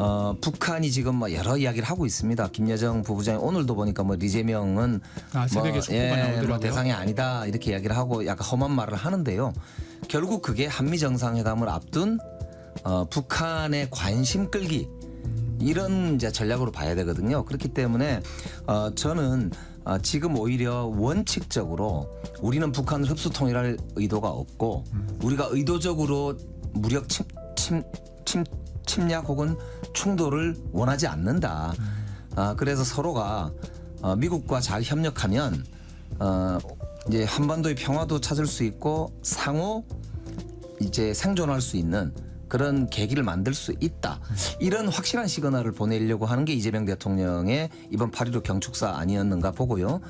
어, 북한이 지금 뭐 여러 이야기를 하고 있습니다. 김여정 부부장이 오늘도 보니까 뭐 리재명은 아, 새벽에 속보가 예, 나오더라고요. 뭐 대상이 아니다 이렇게 이야기를 하고 약간 험한 말을 하는데요. 결국 그게 한미 정상회담을 앞둔 어, 북한의 관심 끌기 이런 이제 전략으로 봐야 되거든요. 그렇기 때문에 어, 저는 어, 지금 오히려 원칙적으로 우리는 북한을 흡수 통일할 의도가 없고 우리가 의도적으로 무력 침, 침, 침, 침략 혹은 충돌을 원하지 않는다. 아, 그래서 서로가 어, 미국과 잘 협력하면 어, 이제 한반도의 평화도 찾을 수 있고 상호 이제 생존할 수 있는 그런 계기를 만들 수 있다. 이런 확실한 시그널을 보내려고 하는 게 이재명 대통령의 이번 8.15 경축사 아니었는가 보고요.